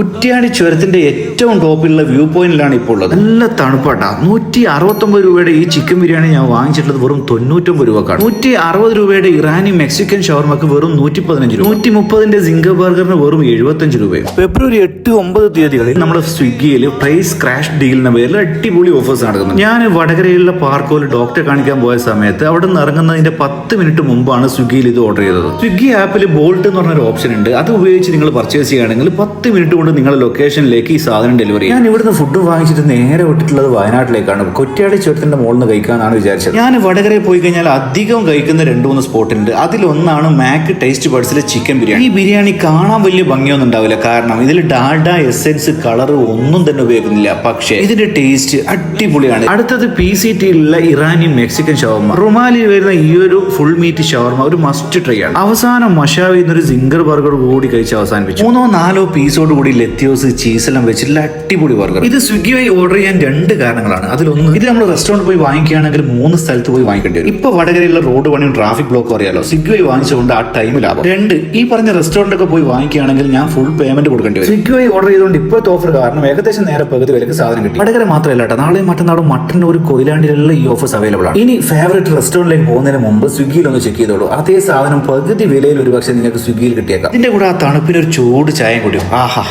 കുറ്റ്യാടി ചുരത്തിന്റെ ഏറ്റവും ടോപ്പിലുള്ള വ്യൂ പോയിന്റിലാണ് ഇപ്പോൾ ഉള്ളത്. നല്ല തണുപ്പാട്ടാ. നൂറ്റി അറുപത്തൊമ്പത് രൂപയുടെ ഈ ചിക്കൻ ബിരിയാണി ഞാൻ വാങ്ങിച്ചിട്ടുള്ളത് വെറും തൊണ്ണൂറ്റൊമ്പത് രൂപക്കാണ്. നൂറ്റി അറുപത് രൂപയുടെ ഇറാനി മെക്സിക്കൻ ഷവർമക്ക് വെറും നൂറ്റി പതിനഞ്ച് രൂപ. നൂറ്റി മുപ്പതിന്റെ സിംഗ ബർഗറിന് വെറും എഴുപത്തഞ്ച് രൂപയും ഫെബ്രുവരി എട്ട് ഒമ്പത് തീയതികളിൽ നമ്മുടെ സ്വിഗ്ഗിയിൽ പ്രൈസ് ക്രാഷ് ഡീലിന്റെ പേരിൽ അടിപൊളി ഓഫേഴ്സ് നടക്കുന്നത് ഞാൻ വടകരയിലുള്ള പാർക്കോയിൽ ഡോക്ടറെ കാണിക്കാൻ പോയ സമയത്ത് അവിടെ നിന്ന് ഇറങ്ങുന്നതിന്റെ പത്ത് മിനിറ്റ് മുമ്പാണ് സ്വിഗ്ഗിയിൽ ഇത് ഓർഡർ ചെയ്തത്. സ്വിഗ്ഗി ആപ്പിൽ ബോൾട്ട് എന്ന് പറഞ്ഞൊരു ഓപ്ഷൻ ഉണ്ട്. അത് ഉപയോഗിച്ച് നിങ്ങൾ പർച്ചേസ് ചെയ്യുകയാണെങ്കിൽ പത്ത് മിനിറ്റ് കൊണ്ട് നിങ്ങളുടെ ലൊക്കേഷനിലേക്ക് ഈ സാധനം ഡെലിവറി ചെയ്യാം. ഞാൻ ഇവിടുന്ന് ഫുഡ് വാങ്ങിച്ചിട്ട് നേരെ വിട്ടിട്ടുള്ളത് വയനാട്ടിലേക്കാണ്. കൊറ്റാടി ചുരത്തിന്റെ മുകളിൽ നിന്ന് കഴിക്കാനാണ് വിചാരിച്ചത്. ഞാൻ വടകരയിൽ പോയി കഴിഞ്ഞാൽ അധികം കഴിക്കുന്ന രണ്ട് മൂന്ന് സ്പോട്ട് ഉണ്ട്. അതിലൊന്നാണ് മാക് ടേസ്റ്റ് ബഡ്സിലെ ചിക്കൻ ബിരിയാണി. ഈ ബിരിയാണി കാണാൻ വലിയ ഭംഗിയൊന്നും ഉണ്ടാവില്ല. കാരണം ഇതിൽ ഡാൽഡ എസെൻസ് കളർ ഒന്നും തന്നെ ഉപയോഗിക്കുന്നില്ല. പക്ഷേ ഇതിന്റെ ടേസ്റ്റ് അടിപൊളിയാണ്. അടുത്തത് പി സി ടിയിലുള്ള ഇറാനി മെക്സിക്കൻ ഷവർമ റുമാലിൽ വരുന്ന ഈ ഒരു ഫുൾ മീറ്റ് ഷവർമ ഒരു മസ്റ്റ് ട്രൈ ആണ്. അവസാനം മഷാവിന്ന് ഒരു സിംഗർ ബർഗർ കൂടി കഴിച്ച് അവസാനിപ്പിച്ചു. മൂന്നോ നാലോ പീസോട് കൂടി ലെത്തിയോസ് ചീസ് എല്ലാം വെച്ചിട്ടുള്ള അടിപൊളി ബർഗർ. ഇത് സ്വിഗ്ഗി വഴി ഓർഡർ ചെയ്യാൻ രണ്ട് കാരണങ്ങളാണ്. അതിലൊന്ന് ഇത് നമ്മൾ റെസ്റ്റോറന്റ് പോയി വാങ്ങിക്കുകയാണെങ്കിൽ മൂന്ന് സ്ഥലത്ത് പോയി വാങ്ങിക്കേണ്ടി വരും. ഇപ്പൊ വടകരയിലുള്ള റോഡ് പണിയും ട്രാഫിക് ബ്ലോക്കും അറിയാലോ? സ്വിഗ്ഗി വഴി വാങ്ങിച്ചുകൊണ്ട് ആ ടൈം ലാഭം. രണ്ട് ഈ പറഞ്ഞ റെസ്റ്റോറന്റ് ഒക്കെ പോയി വാങ്ങിക്കുകയാണെങ്കിൽ ഞാൻ ഫുൾ പേയ്മെന്റ് കൊടുക്കേണ്ടി വരും. സ്വിഗ്ഗി വഴി ഓർഡർ ചെയ്തുകൊണ്ട് ഇപ്പോഴത്തെ ഓഫർ കാരണം ഏകദേശം നേരെ പകുതി വിലക്ക് സാധനം കിട്ടി. വടകര മാത്രമല്ല കേട്ടോ നാളെയും മറ്റന്നാളും മട്ടന്റെ ഒരു കൊയിലാണ്ടിലുള്ള ഈ ഓഫേഴ്സ് അവൈലബിൾ ആണ്. ഇനി ഫേവറേറ്റ് റെസ്റ്റോറന്റിലേക്ക് പോകുന്നതിന് മുമ്പ് സ്വിഗ്ഗിയിൽ ഒന്ന് ചെക്ക് ചെയ്തോളൂ. അതേ സാധനം പകുതി വിലയിൽ ഒരു പക്ഷേ നിങ്ങൾക്ക് സ്വിഗ്ഗിയിൽ കിട്ടിയേക്കാം. ഇതിന്റെ കൂടെ ആ തണുപ്പിന് ഒരു ചൂട് ചായ കുടിയും ആഹാ.